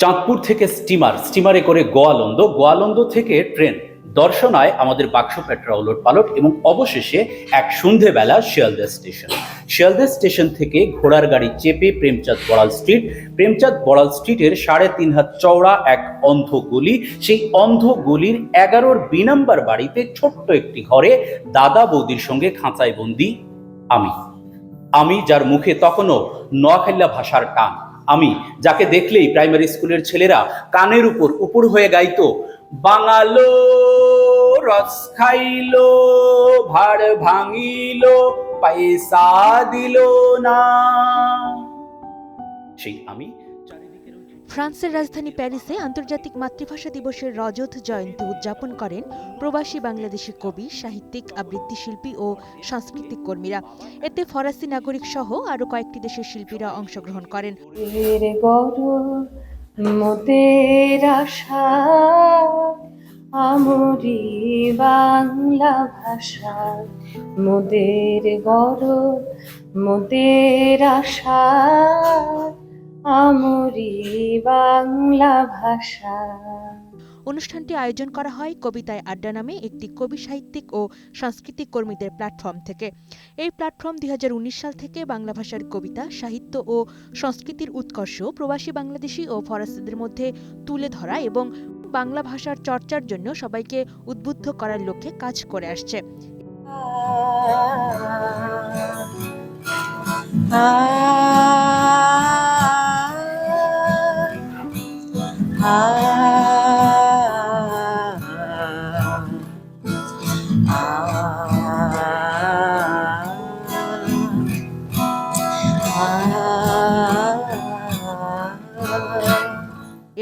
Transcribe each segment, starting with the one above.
চাঁদপুর থেকে স্টিমার, স্টিমারে করে গোয়ালন্দ গোয়ালন্দ থেকে ট্রেন। দর্শনায় আমাদের বাক্স বাক্সপেটরা ওলট পালট এবং অবশেষে এক সন্ধেবেলা শিয়ালদা স্টেশন। শিয়ালদা স্টেশন থেকে ঘোড়ার গাড়ি চেপে প্রেমচাঁদ বড়াল স্ট্রিট। প্রেমচাঁদ বড়াল স্ট্রিটের সাড়ে তিন হাত চওড়া এক অন্ধ গলি। সেই অন্ধ গলির এগারোর বি নাম্বার বাড়িতে ছোট্ট একটি ঘরে দাদা বৌদির সঙ্গে খাঁচায় বন্দি আমি। আমি যার মুখে তখনও নোয়াখাল্লা ভাষার টান। আমি, যাকে দেখলেই প্রাইমারি স্কুলের ছেলেরা কানের উপর উপর হয়ে গাইত, বাঙালো, রস খাইল ভাড় ভাঙিল, পয়সা দিল না। সেই আমি ফ্রান্সের রাজধানী প্যারিসে আন্তর্জাতিক মাতৃভাষা দিবসের রজত জয়ন্তী উদযাপন করেন প্রবাসী বাংলাদেশি কবি, সাহিত্যিক, আবৃত্তি শিল্পী ও সাংস্কৃতিক কর্মীরা। এতে ফরাসি নাগরিক সহ আরও কয়েকটি দেশের শিল্পীরা অংশগ্রহণ করেন। আশা, আমরি বাংলা ভাষা। মোদের গরম মোদের আশা। আমরি বাংলা ভাষা অনুষ্ঠানটি আয়োজন করা হয় কবিতায় আড্ডা নামে একটি কবি সাহিত্যিক ও সাংস্কৃতিক কর্মীদের প্ল্যাটফর্ম থেকে এই প্ল্যাটফর্ম দুই হাজার উনিশ সাল থেকে বাংলা ভাষার কবিতা সাহিত্য ও সংস্কৃতির উৎকর্ষ প্রবাসী বাংলাদেশি ও ফরাসিদের মধ্যে তুলে ধরা এবং বাংলা ভাষার চর্চার জন্য সবাইকে উদ্বুদ্ধ করার লক্ষ্যে কাজ করে আসছে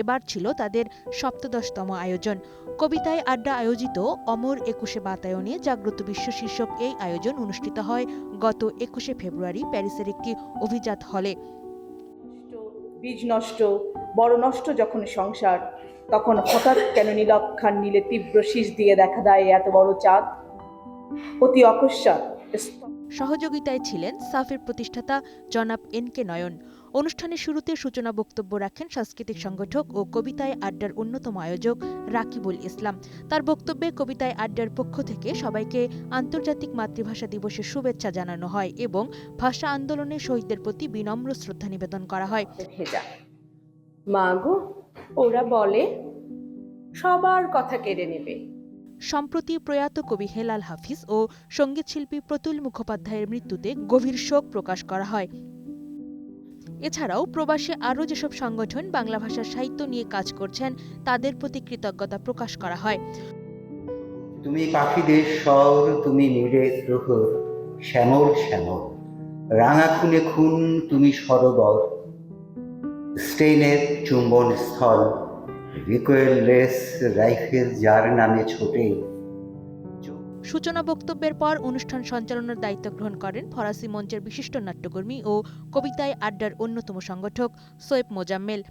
এবার ছিল তাদের সপ্তদশতম আয়োজন। কবিতায় আড্ডা আয়োজিত অমর একুশে বাতায়নে জাগ্রত বিশ্ব শীর্ষক এই আয়োজন অনুষ্ঠিত হয় গত একুশে ফেব্রুয়ারি প্যারিসের একটি অভিজাত হলে। বীজ নষ্ট, বড় নষ্ট যখন সংসার, তখন হঠাৎ কেন নীলক্ষার নীলে তীব্র শীষ দিয়ে দেখা দেয় এত বড় চাঁদ? অতি অকস্মাৎ সহযোগিতায় ছিলেন সাফের প্রতিষ্ঠাতা জনাব এন কে নয়ন। অনুষ্ঠানের শুরুতে সূচনা বক্তব্য রাখেন সাংস্কৃতিক সংগঠক ও কবিতায় আড্ডার অন্যতম আয়োজক রাকিবুল ইসলাম। তার বক্তব্যে কবিতায় আড্ডার পক্ষ থেকে সবাইকে আন্তর্জাতিক মাতৃভাষা দিবসের শুভেচ্ছা জানানো হয় এবং ভাষা আন্দোলনে শহীদদের প্রতি বিনম্র শ্রদ্ধা নিবেদন করা হয়। ভেজা। মা গো, ওরা বলে, সবার কথা কেড়ে নেবে। সম্প্রতি প্রয়াত কবি হেলাল হাফিজ ও সঙ্গীতশিল্পী প্রতুল মুখোপাধ্যায়ের মৃত্যুতে গভীর শোক প্রকাশ করা হয়। এছাড়াও প্রবাসে আরও যেসব সংগঠন বাংলা ভাষার সাহিত্য নিয়ে কাজ করছেন, তাদের প্রতি কৃতজ্ঞতা প্রকাশ করা হয়। তুমি পাখিদের স্বর তুমি নীড়ে প্রহর, শ্যামল শ্যামল। রাঙা খুনে খুন, তুমি সরোবর। স্টেইনের চুম্বন স্থল সূচনা বক্তব্যের পর অনুষ্ঠান সঞ্চালনার দায়িত্ব গ্রহণ করেন ফরাসি মঞ্চের বিশিষ্ট নাট্যকর্মী ও কবিতায় আড্ডার অন্যতম সংগঠক সোয়েব মোজাম্মেল।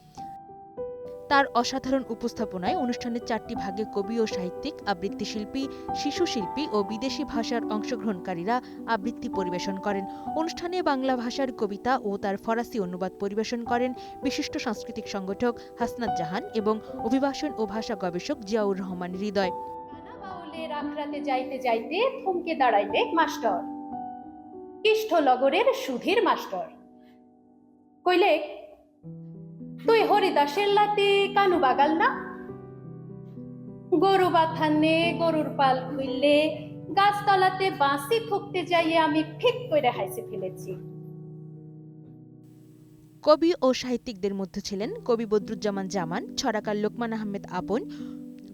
তার অসাধারণ উপস্থাপনায় অনুষ্ঠানের চারটি ভাগে কবি ও সাহিত্যিক, আবৃত্তি শিল্পী, শিশু শিল্পী ও বিদেশি ভাষার অংশগ্রহণকারীরা আবৃত্তি পরিবেশন করেন। অনুষ্ঠানে বাংলা ভাষার কবিতা ও তার ফরাসি অনুবাদ পরিবেশন করেন বিশিষ্ট সাংস্কৃতিক সংগঠক হাসনাত জাহান এবং অভিবাসন ও ভাষা গবেষক জিয়াউর রহমান হৃদয়। আখড়াতে যাইতে যাইতে থমকে দাঁড়াইলে মাস্টার। লগরের সুধীর মাস্টার। কইলে তুই হরিদাসের লাতে, কানু বাগাল না? গরু বাথানে গরুর পাল খুললে গাছতলাতে বাঁশি ঠুকতে যাইয়ে আমি ফিক করে হাসি ফেলেছি। কবি ও সাহিত্যিকদের মধ্যে ছিলেন কবি বদরুজ্জামান জামান, ছড়াকার লোকমান আহমেদ আপন,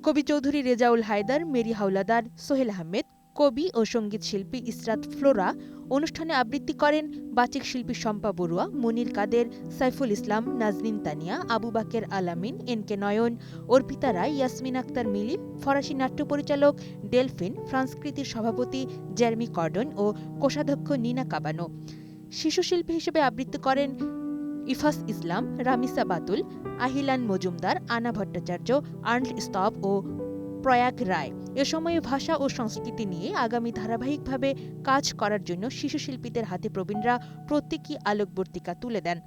কবি চৌধুরী রেজাউল হায়দার, মেরি হাওলাদার সোহেল আহমেদ কবি ও সংগীত শিল্পী ইসরাত ফ্লোরা অনুষ্ঠানে আবৃত্তি করেন বাচিক শিল্পী শম্পা বড়ুয়া, মনির কাদের, সাইফুল ইসলাম, নাজনীন তানিয়া, আবু বাকের আলামিন, এন কে নয়ন, অর্পিতা রায়, ইয়াসমিন আক্তার মিলি, ফরাসি নাট্য পরিচালক ডেলফিন ফ্রান্সকৃতির সভাপতি জেরমি কর্ডন ও কোষাধ্যক্ষ নিনা কাবানো। শিশু শিল্পী হিসেবে আবৃত্তি করেন ইফাস ইসলাম, রামিসা বাতুল, আহিলান মজুমদার, আনা ভট্টাচার্য আর্নল স্তব ও প্রয়াগ রায় এ সময়ে ভাষা ও সংস্কৃতি নিয়ে আগামী ধারাবাহিকভাবে কাজ করার জন্য শিশু শিল্পীদের হাতে প্রবীণরা প্রতীকী আলোকবর্তিকা তুলে দেন।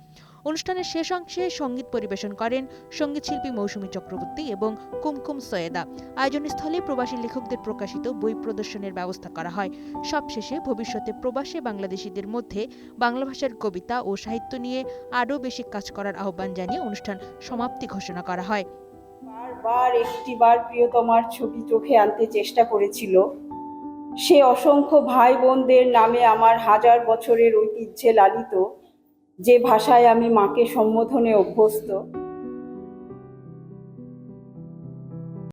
অনুষ্ঠানের শেষ অংশে সংগীত পরিবেশন করেন সঙ্গীতশিল্পী মৌসুমী চক্রবর্তী এবং কুমকুম সৈয়দা। আয়োজনস্থলে প্রবাসী লেখকদের প্রকাশিত বই প্রদর্শনের ব্যবস্থা করা হয়। সবশেষে ভবিষ্যতে প্রবাসী বাংলাদেশিদের মধ্যে বাংলা ভাষার কবিতা ও সাহিত্য নিয়ে আরও বেশি কাজ করার আহ্বান জানিয়ে অনুষ্ঠান সমাপ্তি ঘোষণা করা হয়। বারবার একটিবার প্রিয়তমার ছবি চোখে আনতে চেষ্টা করেছিল। সে অসংখ্য ভাই বোনদের নামে আমার হাজার বছরের ঐতিহ্যে লালিত, যে ভাষায় আমি মাকে সম্বোধনে অভ্যস্ত।